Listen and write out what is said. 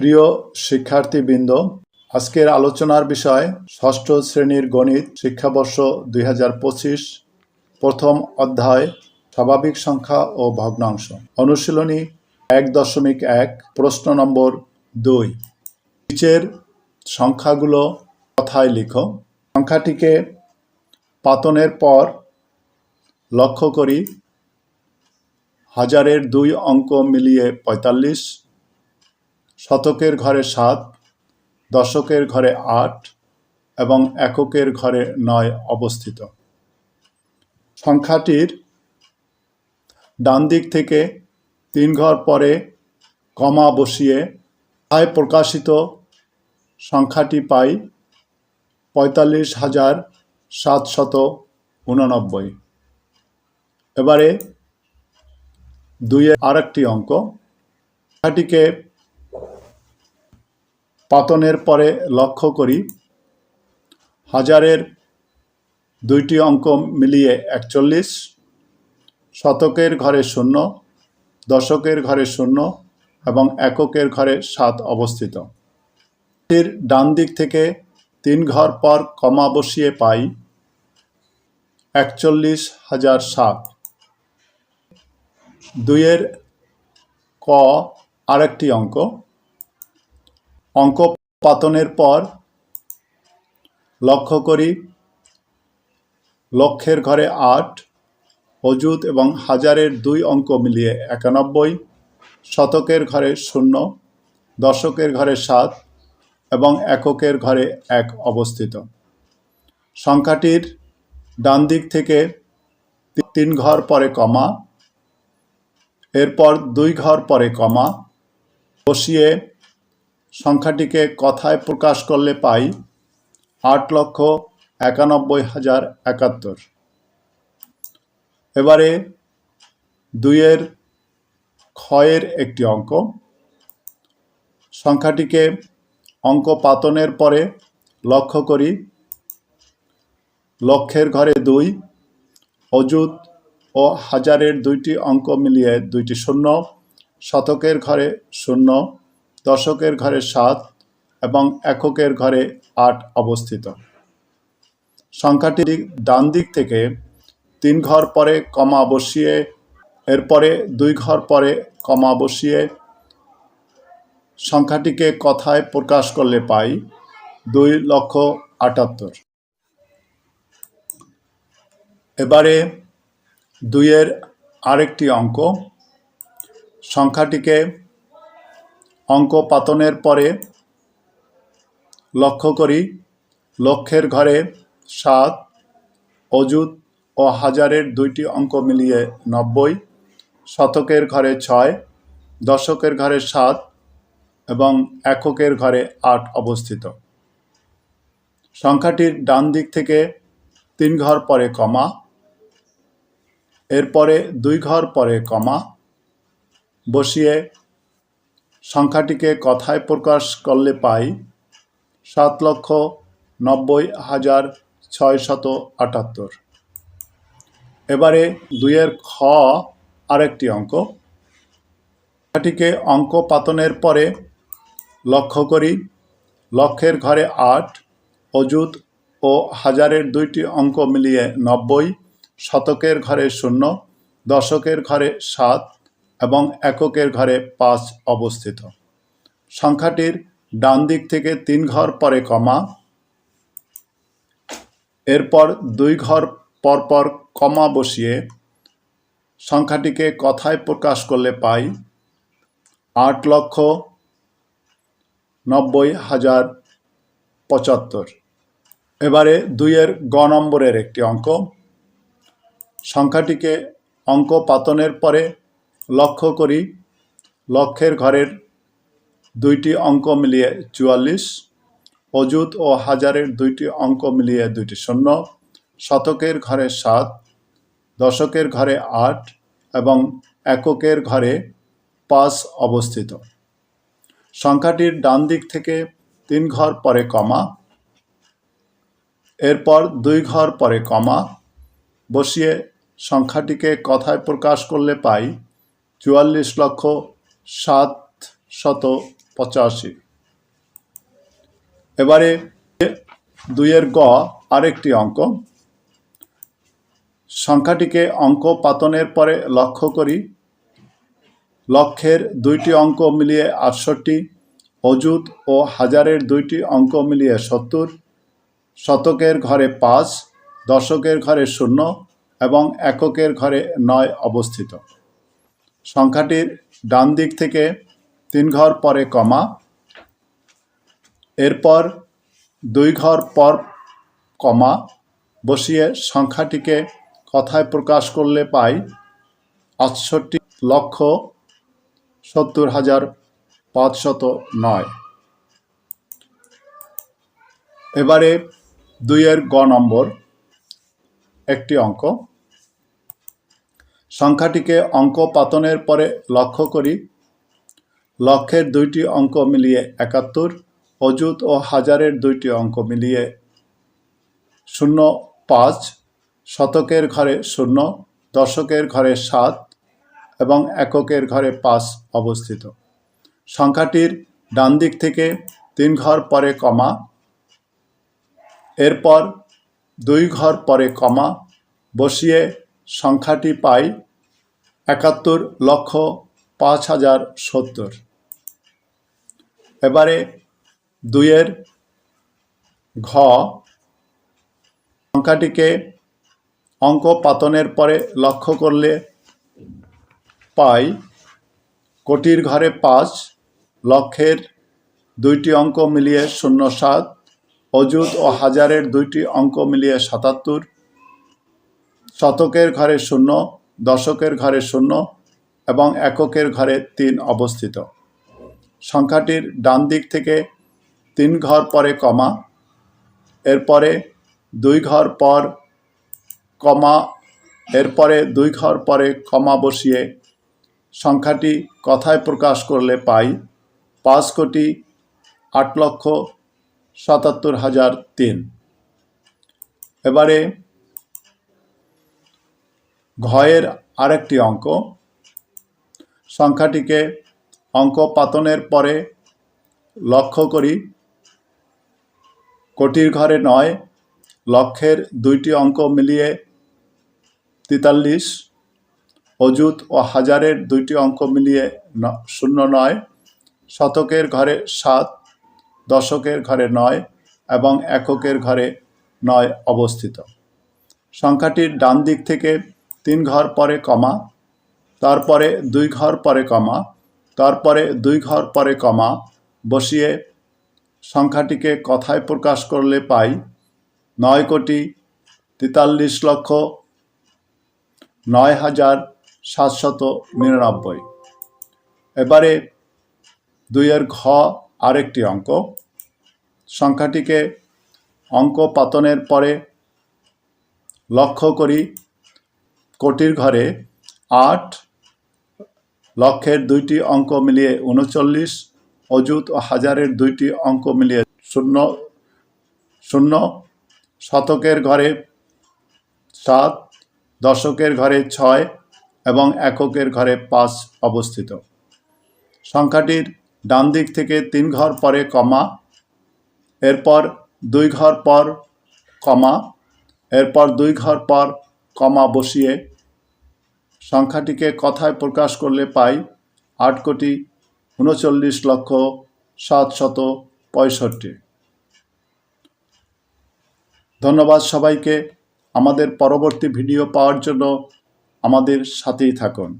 প্রিয় শিক্ষার্থীবৃন্দ, আজকের আলোচনার বিষয় ষষ্ঠ শ্রেণির গণিত শিক্ষাবর্ষ দুই হাজার পঁচিশ, প্রথম অধ্যায়, স্বাভাবিক সংখ্যা ও ভগ্নাংশ। অনুশীলনী এক দশমিক এক, প্রশ্ন নম্বর দুই। নিচের সংখ্যাগুলো কথায় লিখো। সংখ্যাটিকে পাতনের পর লক্ষ্য করি। হাজারের দুই অঙ্ক মিলিয়ে পঁয়তাল্লিশ শতকের ঘরে সাত, দশকের ঘরে আট এবং এককের ঘরে নয় অবস্থিত। সংখ্যাটির ডান দিক থেকে তিন ঘর পরে কমা বসিয়ে আয় প্রকাশিত সংখ্যাটি পাই পঁয়তাল্লিশ হাজার সাতশত উননব্বই। এবারে দুইয়ের আরেকটি অঙ্ক। সংখ্যাটিকে পাতনের পরে লক্ষ্য করি, হাজারের দুইটি অঙ্ক মিলিয়ে একচল্লিশ, শতকের ঘরে শূন্য, দশকের ঘরে শূন্য এবং এককের ঘরে সাত অবস্থিত। এর ডান দিক থেকে তিন ঘর পর কমা বসিয়ে পাই একচল্লিশ হাজার সাত। দুইয়ের ক আরেকটি অঙ্ক অঙ্ক পাতনের পর লক্ষ্য করি লক্ষের ঘরে আট, অযুত এবং হাজারের দুই অঙ্ক মিলিয়ে একানব্বই, শতকের ঘরে শূন্য, দশকের ঘরে সাত এবং এককের ঘরে এক অবস্থিত। সংখ্যাটির ডান দিক থেকে তিন ঘর পরে কমা, এরপর দুই ঘর পরে কমা, বসিয়ে সংখ্যাটিকে কথায় প্রকাশ করলে পাই আট লক্ষ একানব্বই হাজার একাত্তর। এবারে দুইয়ের, ক্ষয়ের একটি অঙ্ক। সংখ্যাটিকে অঙ্ক পাতনের পরে লক্ষ্য করি। লক্ষের ঘরে দুই, অযুত ও হাজারের দুইটি অঙ্ক মিলিয়ে দুইটি শূন্য, শতকের ঘরে শূন্য দশকের ঘরে সাত এবং এককের ঘরে আট অবস্থিত। সংখ্যাটি ডান দিক থেকে তিন ঘর পরে কমা বসিয়ে, এরপরে দুই ঘর পরে কমা বসিয়ে সংখ্যাটিকে কথায় প্রকাশ করলে পাই দুই লক্ষ আটাত্তর। এবারে দুইয়ের আরেকটি অঙ্ক। সংখ্যাটিকে অঙ্ক পাতনের পরে লক্ষ্য করি লক্ষের ঘরে সাত, অযুত ও হাজারের দুইটি অঙ্ক মিলিয়ে নব্বই, শতকের ঘরে ছয়, দশকের ঘরে সাত এবং এককের ঘরে আট অবস্থিত। সংখ্যাটির ডান দিক থেকে তিন ঘর পরে কমা, এরপরে দুই ঘর পরে কমা, বসিয়ে সংখ্যাটিকে কথায় প্রকাশ করলে পাই সাত লক্ষ নব্বই হাজার ছয় শত আটাত্তর। এবারে দুইয়ের খ আরেকটি অঙ্ক। সংখ্যাটিকে অঙ্ক পাতনের পরে লক্ষ্য করি। লক্ষের ঘরে আট, অযুত ও হাজারের দুইটি অঙ্ক মিলিয়ে নব্বই, শতকের ঘরে শূন্য, দশকের ঘরে সাত এবং এককের ঘরে পাঁচ অবস্থিত। সংখ্যাটির ডান দিক থেকে তিন ঘর পরে কমা। এরপর দুই ঘর পরপর কমা বসিয়ে সংখ্যাটিকে কথায় প্রকাশ করলে পাই আট লক্ষ নব্বই হাজার পঁচাত্তর। এবারে দুইয়ের গ নম্বরের একটি অঙ্ক। সংখ্যাটিকে অঙ্ক পাতনের পরে লক্ষ্য করি লক্ষের ঘরের দুইটি অঙ্ক মিলিয়ে চুয়াল্লিশ, অযুত ও হাজারের দুইটি অঙ্ক মিলিয়ে দুইটি শূন্য, শতকের ঘরে সাত, দশকের ঘরে আট এবং এককের ঘরে পাঁচ অবস্থিত। সংখ্যাটির ডান দিক থেকে তিন ঘর পরে কমা, এরপর দুই ঘর পরে কমা, বসিয়ে সংখ্যাটিকে কথায় প্রকাশ করলে পাই চুয়াল্লিশ লক্ষ সাত শত পঁচাশি। এবারে দুইয়ের গ আরেকটি অঙ্ক। সংখ্যাটিকে অঙ্ক পাতনের পরে লক্ষ্য করি। লক্ষের দুইটি অঙ্ক মিলিয়ে আটষট্টি, অযুত ও হাজারের দুইটি অঙ্ক মিলিয়ে সত্তর, শতকের ঘরে পাঁচ, দশকের ঘরে শূন্য এবং এককের ঘরে নয় অবস্থিত। সংখ্যাটির ডান দিক থেকে তিন ঘর পরে কমা। এরপর দুই ঘর পর কমা বসিয়ে সংখ্যাটিকে কথায় প্রকাশ করলে পাই আটষট্টি লক্ষ সত্তর হাজার পাঁচশত নয়। এবারে দুইয়ের গ নম্বর একটি অঙ্ক। সংখ্যাটিকে অঙ্ক পাতনের পরে লক্ষ্য করি। লক্ষের দুইটি অঙ্ক মিলিয়ে একাত্তর, অযুত ও হাজারের দুইটি অঙ্ক মিলিয়ে শূন্য পাঁচ, শতকের ঘরে শূন্য, দশকের ঘরে সাত এবং এককের ঘরে পাঁচ অবস্থিত। সংখ্যাটির ডান দিক থেকে তিন ঘর পরে কমা, এরপর দুই ঘর পরে কমা, বসিয়ে সংখ্যাটি পাই একাত্তর লক্ষ পাঁচ হাজার সত্তর। এবারে দুইয়ের ঘ, সংখ্যাটিকে অঙ্ক পাতনের পরে লক্ষ্য করলে পাই কোটির ঘরে পাঁচ লক্ষের দুইটি অঙ্ক মিলিয়ে শূন্য সাত, অযুত ও হাজারের দুইটি অঙ্ক মিলিয়ে সাতাত্তর শতকের ঘরে শূন্য, দশকের ঘরে শূন্য এবং এককের ঘরে তিন অবস্থিত। সংখ্যাটির ডান দিক থেকে তিন ঘর পরে কমা, এরপরে দুই ঘর পর কমা, এরপরে দুই ঘর পরে কমা বসিয়ে সংখ্যাটি কথায় প্রকাশ করলে পাই পাঁচ কোটি আট লক্ষ সাতাত্তর হাজার তিন। এবারে ঘয়ের আরেকটি অঙ্ক। সংখ্যাটিকে অঙ্ক পাতনের পরে লক্ষ্য করি। কোটির ঘরে নয় লক্ষের দুইটি অঙ্ক মিলিয়ে তেতাল্লিশ, অযুত ও হাজারের দুইটি অঙ্ক মিলিয়ে শূন্য নয়, শতকের ঘরে সাত, দশকের ঘরে নয় এবং এককের ঘরে নয় অবস্থিত। সংখ্যাটির ডান দিক থেকে তিন ঘর পরে কমা, তারপরে দুই ঘর পরে কমা, তারপরে দুই ঘর পরে কমা, বসিয়ে সংখ্যাটিকে কথায় প্রকাশ করলে পাই নয় কোটি তেতাল্লিশ লক্ষ নয় হাজার সাতশত নিরানব্বই। এবারে দুইয়ের ঘ আরেকটি অঙ্ক। সংখ্যাটিকে অঙ্ক পাতনের পরে লক্ষ্য করি কোটির ঘরে আট লক্ষের দুইটি অঙ্ক মিলিয়ে উনচল্লিশ, অযুত ও হাজারের দুইটি অঙ্ক মিলিয়ে শূন্য শূন্য শতকের ঘরে সাত, দশকের ঘরে ছয় এবং এককের ঘরে পাঁচ অবস্থিত। সংখ্যাটির ডান দিক থেকে তিন ঘর পরে কমা, এরপর দুই ঘর পর কমা, এরপর দুই ঘর পর কমা বসিয়ে সংখ্যাটিকে কথায় প্রকাশ করলে পাই আট কোটি উনচল্লিশ লক্ষ সাতশত পঁয়ষট্টি। ধন্যবাদ সবাইকে। আমাদের পরবর্তী ভিডিও পাওয়ার জন্য আমাদের সাথেই থাকুন।